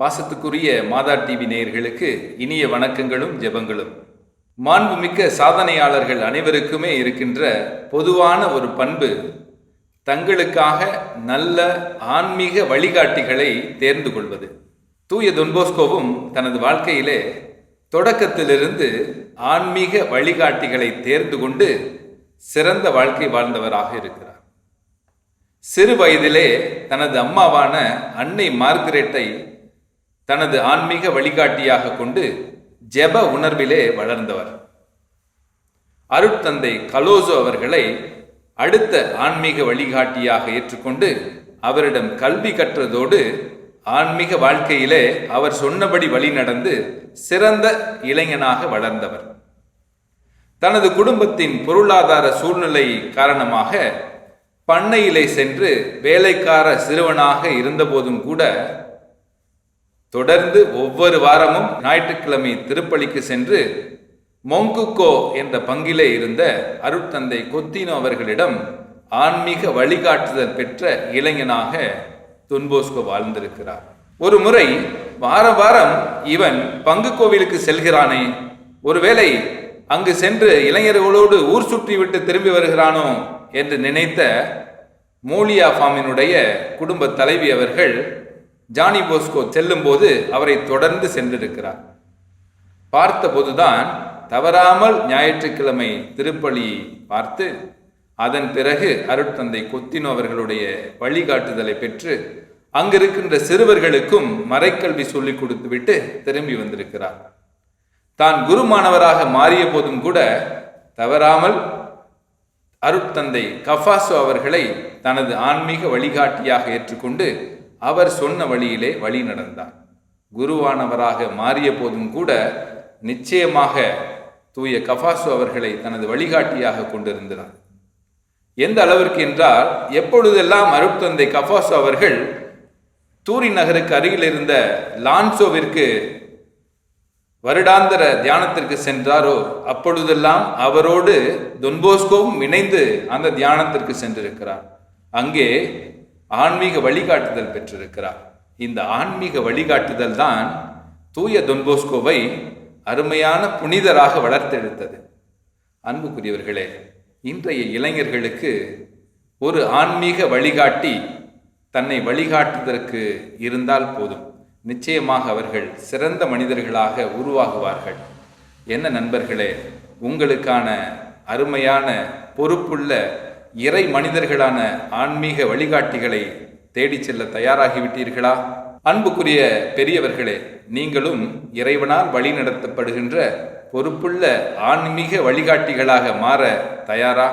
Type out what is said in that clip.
பாசத்துக்குரிய மாதா TV நேயர்களுக்கு இனிய வணக்கங்களும் ஜெபங்களும். மாண்புமிக்க சாதனையாளர்கள் அனைவருக்குமே இருக்கின்ற பொதுவான ஒரு பண்பு தங்களுக்காக நல்ல ஆன்மீக வழிகாட்டிகளை தேர்ந்து கொள்வது. தூய தொன்போஸ்கோவும் தனது வாழ்க்கையிலே தொடக்கத்திலிருந்து ஆன்மீக வழிகாட்டிகளை தேர்ந்து கொண்டு சிறந்த வாழ்க்கை வாழ்ந்தவராக இருக்கிறார். சிறு வயதிலே தனது அம்மாவான அன்னை மார்கரெட்டை தனது ஆன்மீக வழிகாட்டியாக கொண்டு ஜெப உணர்விலே வளர்ந்தவர். அருட்தந்தை கலோசோ அவர்களை அடுத்த ஆன்மீக வழிகாட்டியாக ஏற்றுக்கொண்டு அவரிடம் கல்வி கற்றதோடு ஆன்மீக வாழ்க்கையிலே அவர் சொன்னபடி வழி நடந்து சிறந்த இளைஞனாக வளர்ந்தவர். தனது குடும்பத்தின் பொருளாதார சூழ்நிலை காரணமாக பண்ணையிலே சென்று வேலைக்கார சிறுவனாக இருந்தபோதும் கூட தொடர்ந்து ஒவ்வொரு வாரமும் ஞாயிற்றுக்கிழமை திருப்பலிக்கு சென்று மொங்குக்கோ என்ற பங்கிலே இருந்த அருட்தந்தை கொத்தினோ அவர்களிடம் ஆன்மீக வழிகாட்டுதல் பெற்ற இளைஞனாக துன்போஸ்கோ வாழ்ந்திருக்கிறார். ஒரு முறை வார வாரம் இவன் பங்கு கோவிலுக்கு செல்கிறானே ஒருவேளை அங்கு சென்று இளைஞர்களோடு ஊர் சுற்றிவிட்டு திரும்பி வருகிறானோ என்று நினைத்த மூலியா ஃபாமினுடைய குடும்ப தலைவி அவர்கள் ஜானி போஸ்கோ செல்லும்போது அவரை தொடர்ந்து சென்றிருக்கிறார். பார்த்தபோதுதான் தவறாமல் ஞாயிற்றுக்கிழமை திருப்பலி பார்த்து அதன் பிறகு அருட்தந்தை கொத்தினோ அவர்களுடைய வழிகாட்டுதலை பெற்று அங்கிருக்கின்ற சிறுவர்களுக்கும் மறைக்கல்வி சொல்லிக் கொடுத்துவிட்டு திரும்பி வந்திருக்கிறார். தான் குருமானவராக மாறிய போதும் கூட தவறாமல் அருட்தந்தை கஃபாசோ அவர்களை தனது ஆன்மீக வழிகாட்டியாக ஏற்றுக்கொண்டு அவர் சொன்ன வழியிலே வழி நடந்தார் குருவானவராக மாறிய போதும் கூட நிச்சயமாக தூய கஃபாசு அவர்களை தனது வழிகாட்டியாக கொண்டிருந்தார் எந்த அளவிற்கு என்றால் எப்பொழுதெல்லாம் அருட்தந்தை கஃபாசு அவர்கள் தூரி நகருக்கு அருகில் இருந்த லான்சோவிற்கு வருடாந்திர தியானத்திற்கு சென்றாரோ அப்பொழுதெல்லாம் அவரோடு தொன்போஸ்கோவும் இணைந்து அந்த தியானத்திற்கு சென்றிருக்கிறார். அங்கே ஆன்மீக வழிகாட்டுதல் பெற்றிருக்கிறார். இந்த ஆன்மீக வழிகாட்டுதல் தான் தூய தொன்போஸ்கோவை அருமையான புனிதராக வளர்த்தெடுத்தது. அன்புக்குரியவர்களே இன்றைய இளைஞர்களுக்கு ஒரு ஆன்மீக வழிகாட்டி தன்னை வழிகாட்டுவதற்கு இருந்தால் போதும். நிச்சயமாக அவர்கள் சிறந்த மனிதர்களாக உருவாகுவார்கள். என்ன நண்பர்களே உங்களுக்கான அருமையான பொறுப்புள்ள இறை மனிதர்களான ஆன்மீக வழிகாட்டிகளை தேடிச் செல்ல தயாராகிவிட்டீர்களா? அன்புக்குரிய பெரியவர்களே நீங்களும் இறைவனால் வழி நடத்தப்படுகின்ற பொறுப்புள்ள ஆன்மீக வழிகாட்டிகளாக மாற தயாரா?